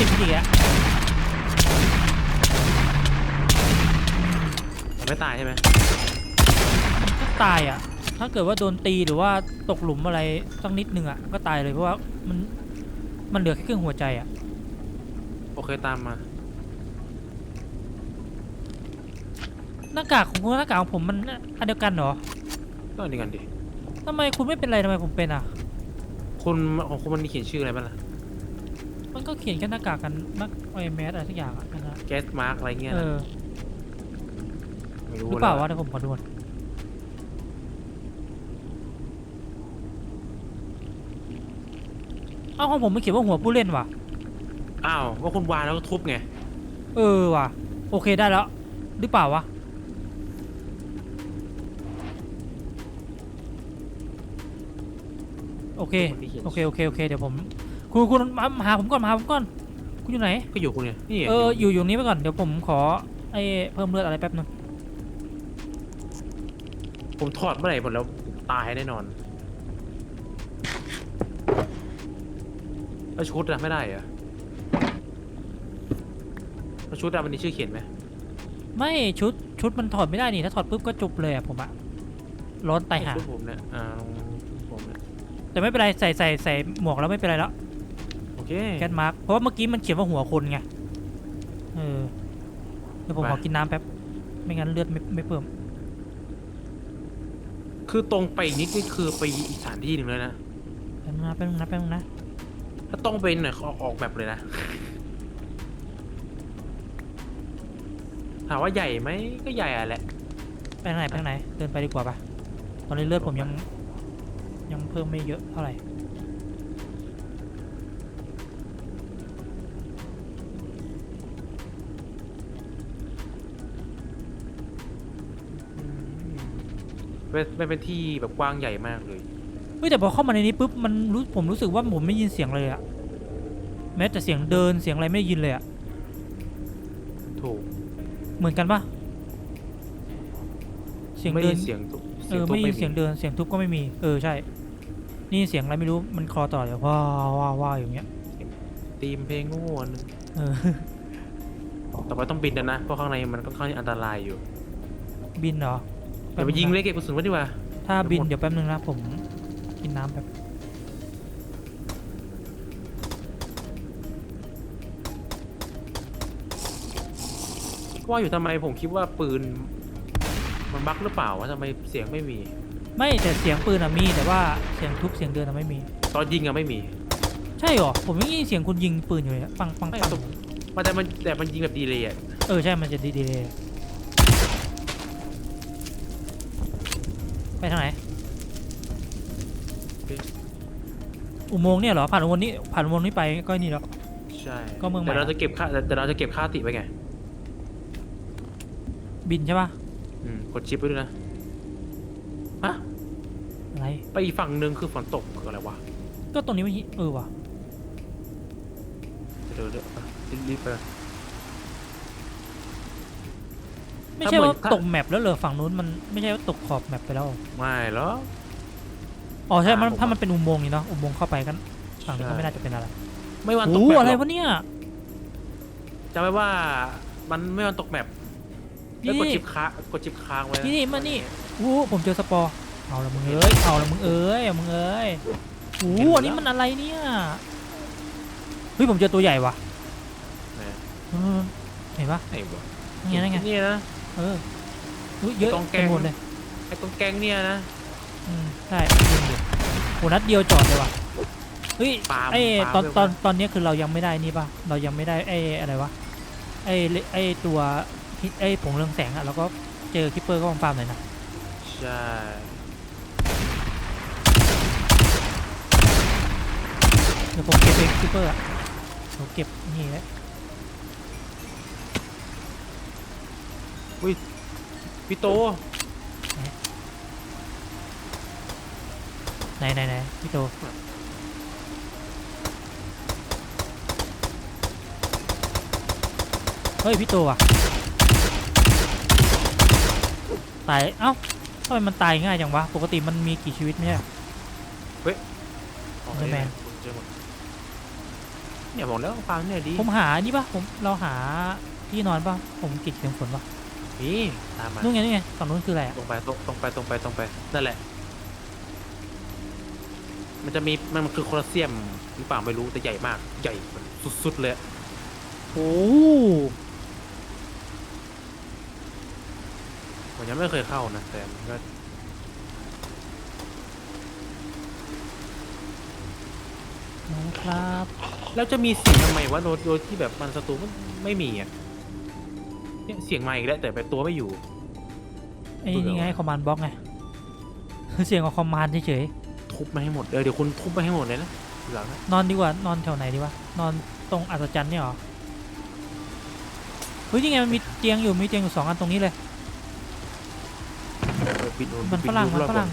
ติดพิธีอะมันไม่ตายใช่ไหมก็ตายอะถ้าเกิดว่าโดนตีหรือว่าตกหลุมอะไรสักนิดนึงอะก็ตายเลยเพราะว่ามันมันเหลือแค่ครึ่งหัวใจอะโอเคตามมา หน้ากากของคุณหน้ากากของผมมันอันเดียวกันเหรอก็อันนี้กันดิทำไมคุณไม่เป็นไรทำไมผมเป็นอะคุณของคุณมันมีเขียนชื่ออะไรบ้างล่ะ มันก็เขียนแค่หน้ากากกันนักไอแมสอะไรสักอย่างอะนั่นนะแก๊สมาร์กอะไรเงี้ยเอนะอไม่รู้หรือเปล่าวะแเดี๋ยวผมขอดูก่อนเอ้าของผมมันเขียนว่าหัวผู้เล่นว่ะ อ้าวว่าคุณวางแล้วก็ทุบไงเออว่ะ โอเคได้แล้ว หรือเปล่าวะ โอเคมันมีขียนโอเค โอเค โอเค เดี๋ยวผม คุณคุณมามาหาผมก่อนมาหาผมก่อน คุณอยู่ไหน ก็อยู่คุณไงนี่ไงเอออยู่อยู่นี้ไปก่อนเดี๋ยวผมขอไอ้เพิ่มเลือดอะไรแป๊บนึงผมถอดเมื่อไหร่หมดแล้วตายแน่นอนแล้วชุดอะไม่ได้เหรอแล้วชุดอะมันมีชื่อเขียนไหมไม่ชุดชุดมันถอดไม่ได้นี่ถ้าถอดปุ๊บก็จบเลยอะผมอะร้อนไตายหาชุดผมเนี่ยอ่าผมเนี่ยแต่ไม่เป็นไรใส่ใส่ใส่หมวกแล้วไม่เป็นไรแล้วโอ เคแก๊สมาร์กเพราะว่าเมื่อกี้มันเขียนว่าหัวคนไง เออ เดี๋ยวผมขอกินน้ำแป๊บ ไม่งั้นเลือดไม่ไม่เพิ่ม คือตรงไปอีกนิดนี่คือไปอีกสถานที่หนึ่งเลยนะ แป๊บนึงนะแป๊บนึงนะแป๊บนึงนะ ถ้าต้องไปหน่อยเขาออกแบบเลยนะ ถามว่าใหญ่ไหมก็ใหญ่อะแหละ ไปทางไหนไปทางไหน เดินไปดีกว่าปะตอนนี้เลือดผมยัง ยังเพิ่มไม่เยอะเท่าไหร่ เป็นเป็นเป็นที่แบบกว้างใหญ่มากเลย เฮ้ยแต่พอเข้ามาในนี้ปุ๊บมันรู้ผมรู้สึกว่าผมไม่ยินเสียงเลยอะแม้แต่เสียงเดินเสียงอะไรไม่ได้ยินเลยอะถูกเหมือนกันปะเสียงไม่เดิได้นเสียงทุบเออทุบไม่ยินเสียงมีเดินเสียงทุบก็ไม่มีเออใช่ นี่เสียงอะไรไม่รู้มันคลอต่อเดี๋ยวว้าวว้าวว้าวอย่างเงี้ยตีมเพลงง่วนงเออ ต่อไปต้องบินแล้วนะเพราะข้างในมันค่อนข้างอันตรายอยู่ บินเหรอ เดี๋ยวไปยิงเลยเก็บกระสุนไว้ดีกว่า ถ้าบินเดี๋เดี๋ยยววแป๊บนึงนะผมกินน้ำแบบว่าอยู่ทำไมผมคิดว่าปืน มันบั๊กหรือเปล่าวะทำไมเสียงไม่มี ไม่แต่เสียงปืนอะมีแต่ว่าเสียงทุบเสียงเดินอะไม่มี ตอนยิงอะไม่มีใช่เหรอผมยังได้ยินเสียงคุณยิงปืนอยู่เลยอะปังปังไม่ปังตกมันแต่มันแต่มันยิงแบบดีเลยอะเออใช่มันจะดีดีเลย ไปทางไหน อุโมงค์เนี่ยเหรอ ผ่านอุโมงค์นี้ ผ่านอุโมงค์นี้ไปก็นี่แล้ว ใช่ก็เมืองใหม่ แต่เราจะเก็บค่าแต่แต่เราจะเก็บค่าติไปไงบินใช่ปะอืมกดชิปไว้ด้วยนะฮะอะไร ไปอีกฝั่งหนึ่งคือฝนตกคืออะไรวะก็ตรงนี้ไม่ฮิเออว่ะ เดี๋ยวเดี๋ยวอะรีบๆไป ไม่ใช่ถ้าเหมืว่าอนถ้าตกแมปแล้วเหรอฝั่งนู้นมันไม่ใช่ว่าตกขอบแมปไปแล้วไม่หรอกอ๋อใช่มันอ่าผมถ้ามันเป็นอุโมงค์นี่เนาะอุโมงค์เข้าไปกันฝั่งนี้ใช่ก็ไม่น่าจะเป็นอะไร ไม่วันตกโอ้แมปอะไรหรอกวะเนี่ยจำไว้ว่ามันไม่วันตกแมปนี่แล้วกดชิปค้างกดชิปค้างไว้นี่นี่มานี่โอ้ผมเจอสปอร์เอาละมึงเอ้ยเอาละมึงเอ้ยเอามึงเอ้ยโอ้อันนี้มันอะไรเนี่ยเฮ้ยผมเจอตัวใหญ่ว่ะไหนเออเห็นปะไหนวะนั่นไงนั่นไงนี่นะ เอออุ๊ยเยอะตรงแกเต็งมหมดเลยไอ้ตรงแกงเนี่ยนะ อืมใช่ยิงดิโหนัดเดียวจอดเลยว่ะเฮ้ยปาล์มไอ้ปาล์มตอนเร็ว ตอนมากตอนนี้คือเรายังไม่ได้นี่ป่ะเรายังไม่ได้ไอ้อะไรวะไอ้เลไอ้ตัวที่ไอ้ผงเรืองแสงอะเราก็เจอคิปเปอร์ก็ฟาร์มหน่อยนะใช่เดี๋ยวผมเก็บเองคิปเปอร์อะผมเก็บนี่ ไว้พี่โตไหนไหนไหนพี่โตเฮ้ย พี่โตว่ะ ตาย เอ้าทำไมมันตายง่ายจังวะ ปกติมันมีกี่ชีวิตไม่ใช่เหรออ๋อไม่แมนเจอหมดเนี่ยบอกแล้วฟังเนี่ยดี ผมหานี่ปะผมเราหาที่นอนปะผมกิดเสียงฝนปะ นี่ตามมานู่นไงนู่นไงฝั่งนู้นคืออะไรอะตรงไปตรงตรงไปตรงไปตรงไปนั่นแหละ มันจะมีมันมันคือโคลอสเซียมหรือเปล่าไม่รู้แต่ใหญ่มาก ใหญ่แบบสุดๆเลยโอ้ผมยังไม่เคยเข้านะแต่มันก็นะครับ แล้วจะมีเสียงทำไมวะโดยโดยที่แบบมันสตูมันไม่มีอะ เนี่ยเสียงมาอีกแล้วแต่ไปตัวไม่อยู่ ไอ้นี่ไงคอมมานด์บล็อกไงเสียงของคอมมานด์เฉยทุบมาให้หมดเออเดี๋ยวคุณทุบมาให้หมดเลยนะทีหลังนะๆนอนดีกว่านอนแถวไหนดีวะนอนตรงอัศจรรย์เนี่ยเหรอเฮ้ยยังไงมันมีเตียงอยู่มีเตียงอยู่สองอันตรงนี้เลย เออปิดโมันปิดฝรั่งดูมันรอบฝๆก่อรั่ง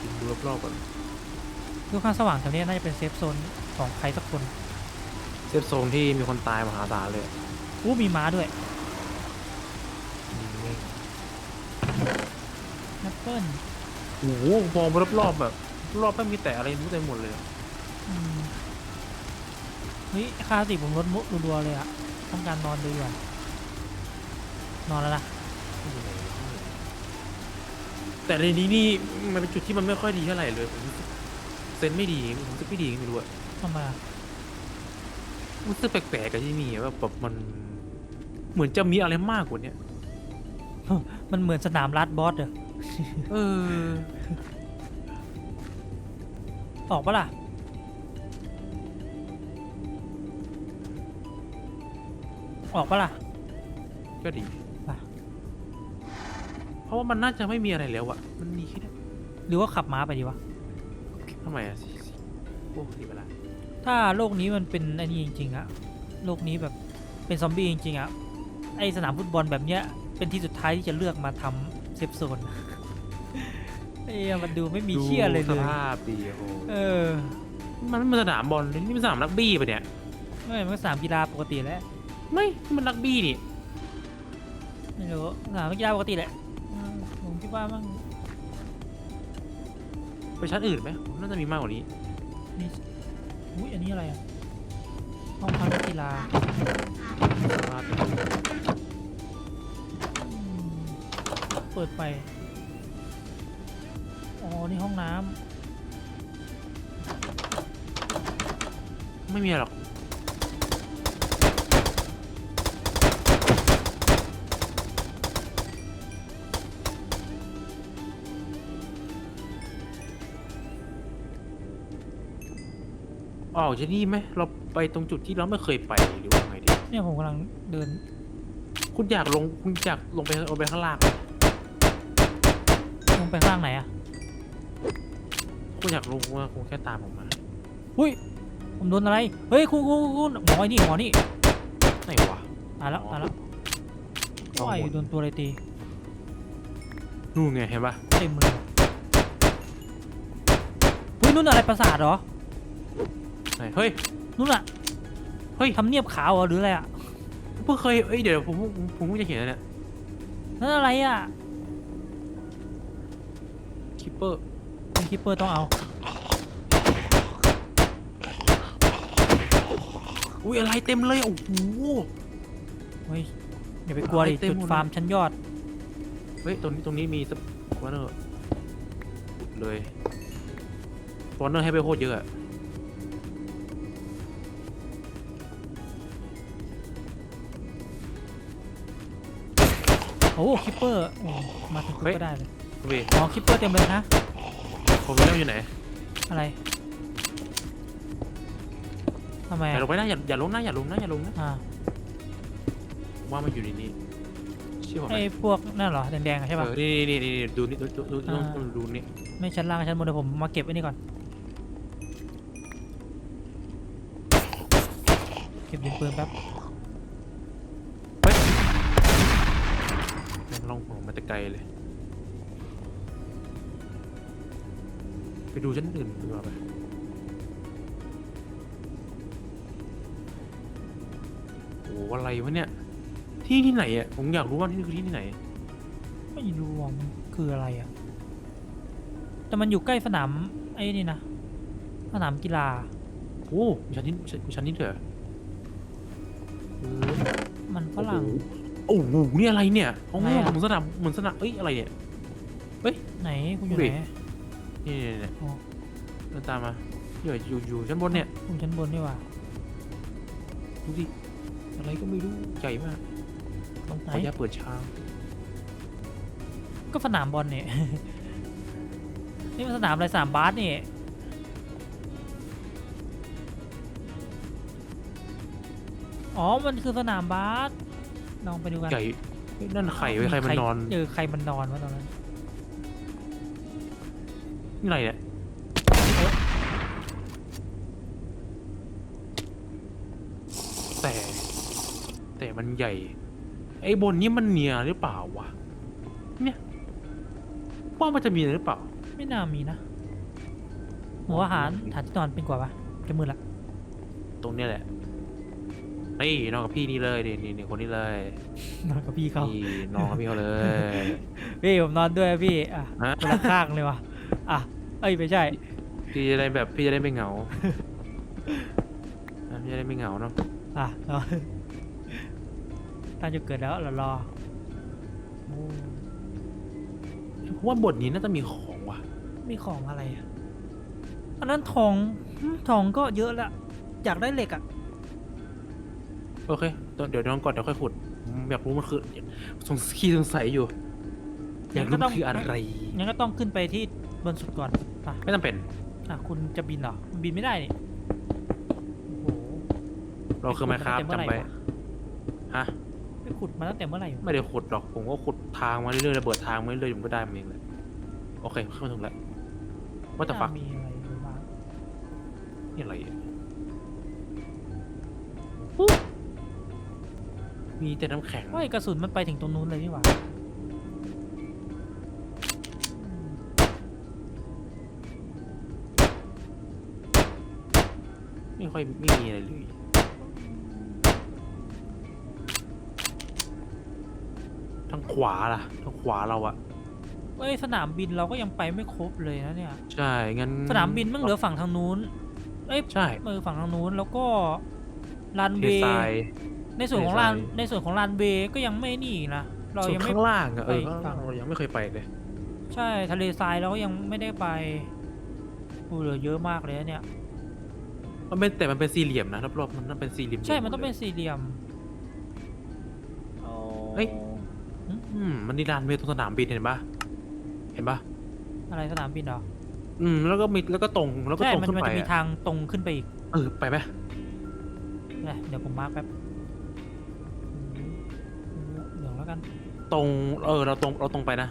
ปิดดูรอบๆก่อนดูข้างสว่างแถวนี้น่าจะเป็นเซฟโซนของใครสักคน เซฟโซนที่มีคนตายมหาศาลเลย อู้มีม้าด้วยแอปเปิ้ลโอ้โหมองไปรอบๆแบบรอบไม่มีแต่อะไรรู้เต็มหมดเลยอืมเฮ้ยค่าสติผมลดมุรัวๆเลยอะต้องการนอนดีกว่านอนแล้วนะแต่ในนี้นี่มันเป็นจุดที่มันไม่ค่อยดีเท่าไหร่เลยผมรู้สึกเซนส์ไม่ดีผมรู้สึกไม่ดีไม่รู้อะทำไมอะรู้สึกแปลกๆกับที่นี่ว่าแบบมัน เหมือนจะมีอะไรมากกว่าเนี้ยมันเหมือนสนามลัดบอสเหรอเออ ออกปะล่ะ ออกปะล่ะ ก็ดีไปเพราะว่ามันน่าจะไม่มีอะไรแล้วอะมันมีแค่เนี้ยหรือว่าขับม้าไปดีวะ ทำไมอะสิสิโอ้ดีเวลาถ้าโลกนี้มันเป็นไอ้นี่จริงๆอะโลกนี้แบบเป็นซอมบี้จริงๆอะ ไอสนามฟุตบอลแบบเนี้ยเป็นที่สุดท้ายที่จะเลือกมาทำเซฟโซนเอ้ยมันดูไม่มีเชี่ยเลยดูเลสยภาพดีโอ้โหเออ มันไม่เป็นสนามบอลเลยนี่มันสนามรักบี้ปะเนี่ยไม่มันก็สนามกีฬาปกติแหล้วไม่นี่มันรักบี้นี่ไม่รู้สนามกีฬาปกติแหละอืมผมคิดว่ามันไปชั้นอื่นไหมน่าจะมีมากกว่านี้มีอุ้ยอันนี้อะไรอะห้องพักนักกีฬาอื ปิดไป อ๋อ นี่ห้องน้ไม่มีอะไรหรอกออกจากนี่ไหมเราไปตรงจุดที่เราไม่เคยไปหรือว่าไงดีำเนี่ยผมกำลังเดิน คุณอยากลงคุณอยากลงไปลงไปข้างล่างลง ไปข้างล่างไหนอะคุณอยากลงว่าคงแค่ตามผมมาอุ้ยผมโดนอะไร เฮ้ยคุณคุณคุณหมอไอ้นี่หมอนี่ไหนวะ ตายแล้วตายแล้วอ๋อว้ายโดนตัวอะไรตีนู่นไงเห็นปะเต็มเลยเฮ้ยนู่นอะไรประสาทเหรอ ไหนเฮ้ย นู่นอะเฮ้ย ทำเนียบขาวเหรอหรืออะไรอะเพิ่งเคยเอ้ยเดี๋ยวผมผมผมเพิ่งจะเห็นนะเนี่ยนั่นอะไรอะ คิปเปอร์เป็นคิปเปอร์ต้องเอา อุ้ยอะไรเต็มเลยโอ้โห เฮ้ยอย่าไปกลัวดิอะไรเต็มจุดหมดเลย ฟาร์มชั้นยอด เฮ้ยตรงนี้ตรงนี้มีสปอนเนอร์เลยสปอนเนอร์ให้ไปโคตรเยอะอะโอ้คิปเปอร์โอ้มาถึงปุ๊บก็ได้เลย เว้ยอ๋อคิปเปอร์เต็มเลยนะ โควิดอยู่ไหนอะไรทำไมอย่าอะลงไปนะอย่าอย่าลงนะอย่าลงนะอย่าลงนะอ่าผมว่ามันอยู่ในนี้เชื่อผมไหมไอ้พวกนั่นเหรอแดงๆอะใช่เอป่ะอนี่นี่นี่นี่ดูนี่ดูดูดูดูอ่า ดูดูนี่ไม่ชั้นล่างชั้นบนเดี๋ยวผมมาเก็บไอ้นี่ก่อน เก็บดินปืนแป๊บเฮ้ยแม่งลองผมมาแต่ไกลเลย ไปดูชั้นอื่นดีกว่าไปโอ้อะไรวะเนี่ย ที่ที่ไหนอะ ผมอยากรู้ว่าที่คือที่ที่ไหน ไม่รู้ว่ามันคืออะไรอะ แต่มันอยู่ใกล้สนามไอ้นี่นะ สนามกีฬา โอ้มีชั้นนี้มีชั้นนี้เถอะเออมันฝรั่ง โอ้โห นี่อะไรเนี่ยโอ้โหอะไรอะ เหมือนสนามเหมือนสนามเอ้ย อะไรเนี่ย ไหนคุณอยู่ดูไหดิ นนี่นี่นี่อ๋อเดินตามมาอยู่อยู่อยู่ชั้นบนเนี่ยคุณชั้นบนนี่หว่าดูดิอะไรก็ไม่รู้ใหญ่มากต้องขไหนออนุญาตเปิดช้างก็สนามบอลเนี่ย นี่มันสนามอะไรสนามบาสนี่อ๋อมันคือสนามบาสลองไปดูกันใหญ่เฮ้ยนั่นไข่ไว้ใครมันนอน เออใครมันนอนวะตอนนั้น นี่อะไรเนี่ยแต่ แต่มันใหญ่ ไอ้บนนี้มันเนียหรือเปล่าวะเนี่ยว่ามันจะมีอะไรหรือเปล่า ไม่น่ามีนะ หัวอาหารฐานที่นอนเป็นกว่าปะจะมือละตรงเนี้ยแหละนี่นอนกับพี่นี่เลยนี่นี่นี่คนนี้เลยนอนกับพี่เขานี่นอนกับพี่เขาเลย พี่ผมนอนด้วยพี่อะฮะ คนละข้างเลยวะ อะ เอ้ยไม่ใช่ พี่จะได้แบบพี่จะได้ไม่เหงาอะพี่จะได้ไม่เหงาเนาะอะรอตั้งจะเกิดแล้วเรารอโอ้เพราะว่าบทนี้น่าจะมีของว่ะ มีของอะไรอะ อันนั้นทองหึทองก็เยอะละ อยากได้เหล็กอะ โอเคเดี๋ยวเดี๋ยวนอนก่อนเดี๋ยวค่อยขุดผมอยากรู้มันคือสงขี้สงสัยอยู่ อยากรู้มันคืออะไร งั้นก็ต้องขึ้นไปที่ บนสุดก่อนไปไม่จำเป็น อะคุณจะบินเหรอบินไม่ได้นี่โอ้โหเราคือไมครับขุดาตั้งแต่จำไปเมื่อหร่วะฮะไปขุดมาตั้งแต่เมื่อไหร่วะไม่ได้ขุดหรอกผมก็ขุดทางมาเรื่อยๆระเบิดทางมาเรื่อยๆผมก็ได้มาเองเลยโอเคเข้ามาถึงแล้วว่าแต่ฟักน่ามีอะไรอยู่บ้างนี่อะไรอะอู้มีแต่น้ำแข็งเฮ้ยกระสุนมันไปถึงตรงนู้นเลยนี่หว่า ค่อยไม่มีอะไรเลยทางขวาล่ะทางขวาเราอะเอ้ยสนามบินเราก็ยังไปไม่ครบเลยนะเนี่ย ใช่งั้นสนามบินมันเหลือฝั่งทางนู้น เอ้ยใช่เออฝั่งทางนู้นแล้วก็ลานเทเวทรายย์ในส่วนของทะเลทลารานยในส่วนของลานเวย์ก็ยังไม่นี่อีกนะเราส่วนยังไม่ข้างล่างอะเออไปข้างล่างฝั่งเรายังไม่เคยไปเลย ใช่ทะเลทรายเราก็ยังไม่ได้ไปอูเหลือเยอะมากเลยนะเนี่ย มันเป็นแต่มันเป็นสี่เหลี่ยมนะรอบๆมันเป็นสี่เหลี่ยมใช่ มันต้องเป็นสี่เหลี่ยมโอ้เฮ้ย อืมมันนี่ลานเวย์ตรงสนามบินเห็นปะเห็นปะอะไรสนามบินเหรอ อืมแล้วก็มีแล้วก็ตรงแล้วก็ใช่ ตรงมันขึ้นมันไปจะมีอะทางตรงขึ้นไปอีกเออไปไหมนะเดี๋ยวผมมาร์คแป๊บอืมเหลืองแล้วกัน ตรงเออเราตรงเราตรงไปนะ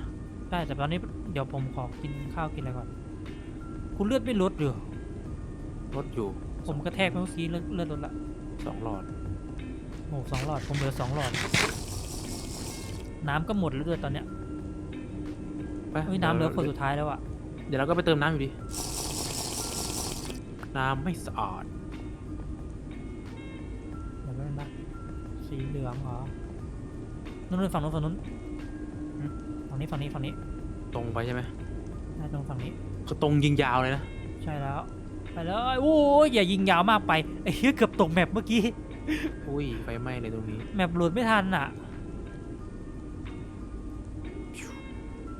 ใช่แต่ตอนนี้เดี๋ยวผมขอกินข้าวกินอะไรก่อน คุณเลือดไม่ลดเหรอรถอยู่ ผมกระแทกไปเมื่อกี้เลือดเลือดลดละสองหลอดโอ้โหสองหลอดผมเหลือสองหลอด น้ำก็หมดแล้วด้วยตอนเนี้ยไปเฮ้ยน้ำเหลือคนสุดท้ายแล้วอะเดี๋ยวเราก็ไปเติมน้ำอยู่ดี น้ำไม่สะอาดเดี๋ยวไม่เป็นไรสีเหลืองเหรอนู่นๆฝั่งนู้นฝั่งนู้นอืมฝั่งนี้ฝั่งนี้ฝั่งนี้ ตรงไปใช่ไหมได้ตรงฝั่งนี้ก็ตรงยิงยาวเลยนะ ใช่แล้ว ไปเลยโอ้ยอย่ายิงยาวมากไปไอ้เหี้ยเกือบตกแมปเมื่อกี้อุ้ยไฟไหม้เลยตรงนี้ แมปโหลดไม่ทันอะ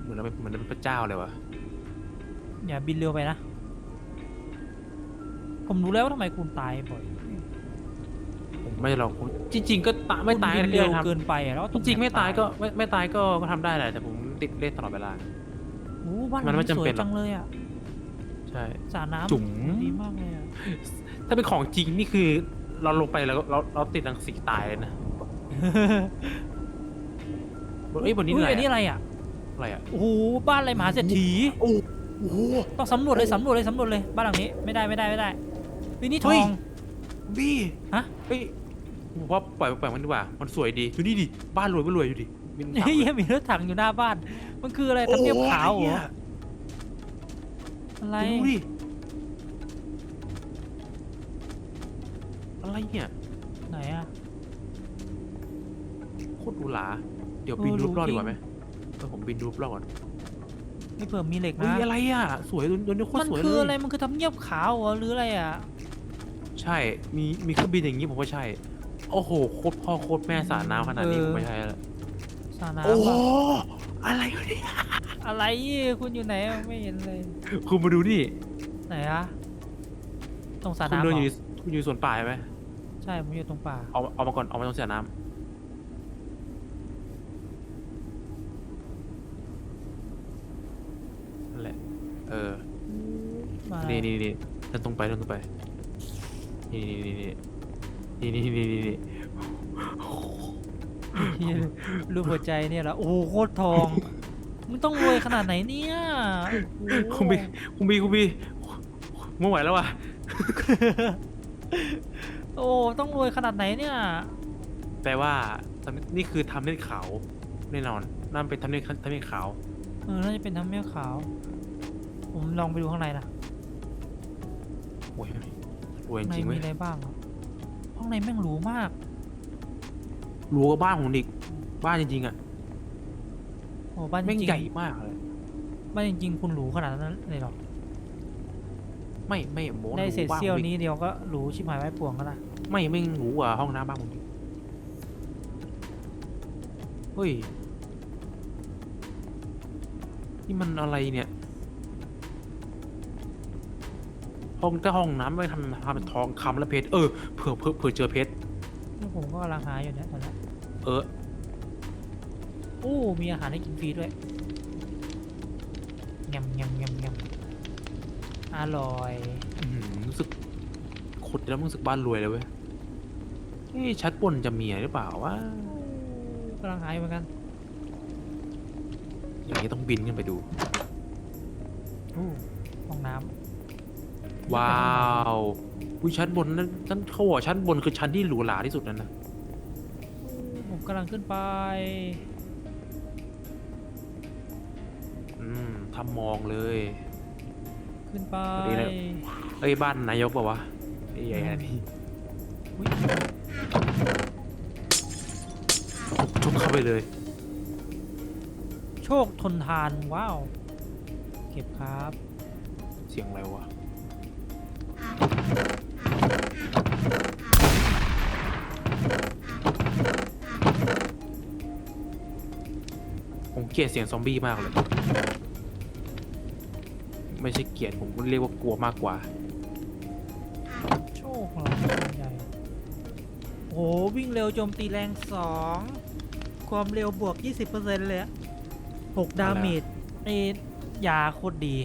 เหมือนเราเป็นเหมือนเราเป็นพระเจ้าเลยวะอย่าบินเร็วไปนะ ผมรู้แล้วว่าทำไมคุณตายบ่อยผมไม่หรอกผมจริง ๆ ก็ตะไม่ตายคุณบินเร็เร็ววครับเกินไปอะแล้วจริงๆไม่ตายก็ไม่ไม่ตายก็ก็ทำได้แหละแต่ผมติดเล่นตลอดเวลา โอ้บ้านหมัลันงไม่นี้สจำวเป็ยนหรอก จังเลยอะ ใช่ สระน้ำจุ๋มดีมากเลยอะถ้าเป็นของจริงนี่คือเราลงไปแล้วก็เราเราติดรังสีตายเลยนะบนเอ้ยบนนี้อุ้ยอะไรอันนี้อะอะไรอะอะไรอะโอ้โหบ้านอะไรมหาเศรษฐีโอ้โห ต้องสำรวจเลยสำรวจเลยสำรวจเลยบ้านหลังนี้ไม่ได้ไม่ได้ไม่ได้เฮ้ยนี่ทเฮ้อย ง บี้ฮะเฮ้ยผมว่าปล่อยปล่อยมันดีกว่า มันสวยดีดูนี่ดิบ้านรวยไม่รวยอยู่ดิมีถังเฮ้ยมีรถถังอยู่หน้าบ้าน มันคืออะไรทำเนียบขาวเหรอโอ้อะไรยดูดิ อะไรเนี่ย ไหนอะ โคตรหรูหราเดี๋ยวเออบินรูปรอบหรูจริงดีกว่าไหมเออผมบินรูปรอบก่อนไม่เผื่อมีเหล็กเฮ้ยนะ อะไรอะ สวยดูดูนี่โคตมัรนสวยคือเลอะไร ย มันคือทำเนียบขาวเหรอหรืออะไรอะช่ มีมีเครื่องบินอย่างนี้ผมว่าใช่ โอ้โห โคตรพ่อโคตรแม่สาดน้ำขนาดนี้เออผมไม่ใช่แล้วสาน้ำโอ้โหอะอะไรวะเนี่ย อะไรคุณอยู่ไหนอะไม่เห็นเลย คุณมาดูนี่ไหนอะตรงสระคุณน้ำเดินเหรอยู่อคุณอยู่สวนป่าใช่ไหมใช่ผมอยู่ตรงป่าเอาเอามาก่อนเอามาตรงสระน้ำนั่นแหละเออมานี่นี่นี่เดินตรงไปเดินตรงไปนี่นี่นี่นี่นี่นี่นี่นี่เหี้ยรูปหัวใจเนี่ยเหรอโอ้โหโคตรทอง มึงต้องรวยขนาดไหนเนี่ยโอ้โหคุณบีคุณบีคุณบีไม่ไหวแล้วว่ะ โอ้ ต้องรวยขนาดไหนเนี่ย แปลว่าตอนนี้นี่คือทำเนียบขาวแน่นอนนั่นเป็นทำเนียบทำเนียบขาว เออ น่าจะเป็นน้ำเมี่ยวขาว ผมลองไปดูข้างในนะโอ้ยโอ้ยข้างในจริงไหมมีอะไรบ้างอะข้างในแม่งหรูมากรู้ว่าบ้านผมอีก บ้านจริงๆอะโอ้บ้านจแม่งริงใหญ่มากเลยๆบ้านจริงๆคุณหรูขนาดนั้นเลยเหรอไม่ไม่โม้ได้หรูเศษบ้านเสี้ยวผมอีกนี้เดียวก็หรูชิบหายไว้ป่วงก็ละไม่ไม่หรูกว่าห้องน้ำบ้านผมอีกเฮ้ยนี่มันอะไรเนี่ย ห้องถ้าห้องน้ำไม่ทำทำเป็นทองคำและเพชรเออเผื่อเผื่อเผื่อเจอเพชรนี่ผมก็กำลังหาอยู่เนี่ยตอนนี้เออ โอ้มีอาหารให้กินฟรีด้วยยำยำยำยำอร่อยอื้อหือรู้สึกขุดแล้วรู้สึกบ้านรวยเลยเว้ยเอ้ชัดบนจะมีอะไรหรือเปล่าวะกำลังหาอยู่เหมือนกันอย่างนี้ต้องบินขึ้นไปดู โอ้ห้องน้ว้าววิชั้นบนนั้นชั้นเขาบอกชั้นบนคือชั้นที่หรูหราที่สุดนั่นนะำผมกำลังขึ้นไป อืมทำมองเลย ขึ้นไปสวัสดีนะ เอ้ยบ้านนายกเปล่าวะไอ้ใหญ่ขนาดนี้อุ๊ยชุบเข้าไปเลย โชคทนทานว้าว เก็บครับ เสียงอะไรวะผมเกลียดเสียงซอมบี้มากเลย ไม่ใช่เกลียดผมเรียกว่ากลัวมากกว่า โชคของเราเป็นใหญ่โอ้โหวิ่งเร็วโจมตีแรงสองความเร็วบวก 20%เลยอะ6ดาเมจไอ้ยาโคตรดี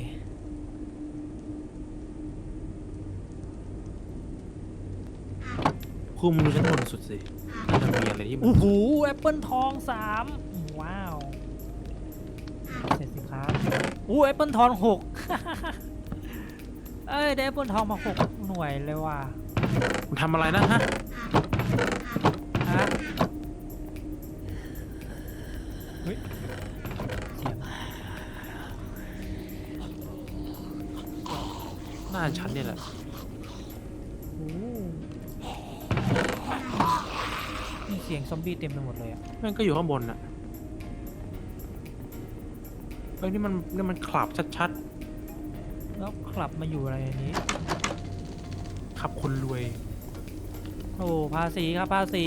คุมดูชั้นบนสุดสิมันจะมีอะไรที่มันโอ้โหแอปเปิลทองสามว้าว เสร็จสิครับโอ้แอปเปิลทองหก เอ้ยได้แอปเปิลทองมาหกหน่วยเลยว่ะมันทำอะไรนะฮะฮะเฮ้ยเสียงหน้าชั้นเนี่ยแหละโอ้มีเสียงซอมบี้เต็มไปหมดเลยอะมันก็อยู่ข้างบนน่ะเฮ้ยนี่มันนี่มันขลับชัด แล้วกลับมาอยู่อะไรในนี้ๆขับคนรวยโอ้ภาษีครับภาษี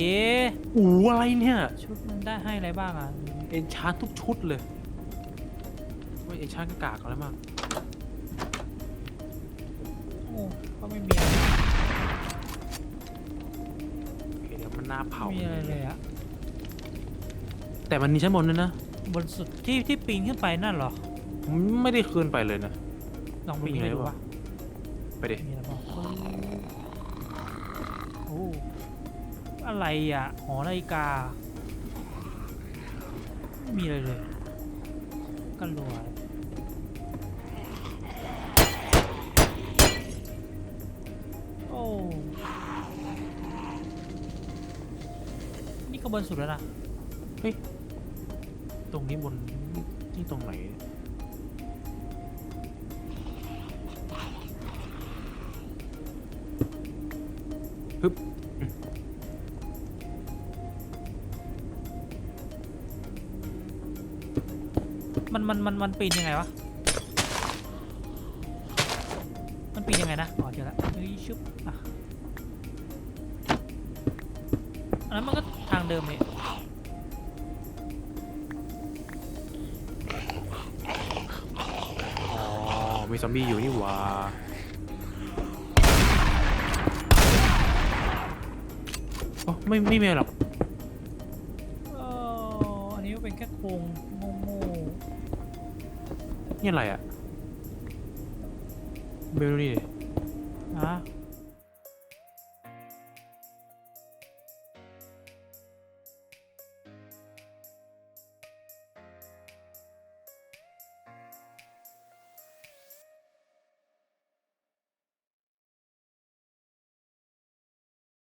อูอะไรเนี่ย ชุดมันได้ให้อะไรบ้างอะเอ็นชาร์ทุกชุดเลยไม่เอ็นชาร์ก็กากอะไรมากโอ้ก็ไม่มีอะไรโอเคเดี๋ยวมันหน้าเผาไม่มีอะไรเลยอะแต่มันมีชั้นบนด้วยนะบนสุดที่ที่ปีนขึ้นไปนั่นเหรอผมไม่ได้คืนไปเลยนะ ลองปีนขึ้นไปดูมีอะไรวะวะไปดิมีอะไรบ้างโอ้อะไรอะ หอนาฬิกา ไม่มีอะไรเลยกันรัวเลยโอ้ นี่ก็บนสุดแล้วนะ เฮ้ย ตรงนี้บนนี่นี่ตรงไหน มันมันมันมันปีนยังไงวะ มันปีนยังไงนะอ๋อเจอแล้วเฮ้ยชุบอะอันนั้นมันก็ทางเดิมเลยอ๋อ มีซอมบี้อยู่นี่หว่าอ๋อไม่ไม่มีอะไรหรอก เอออันนี้ก็เป็นแค่โครงโง่ นี่อะไรอะเบลนี่ดิอะ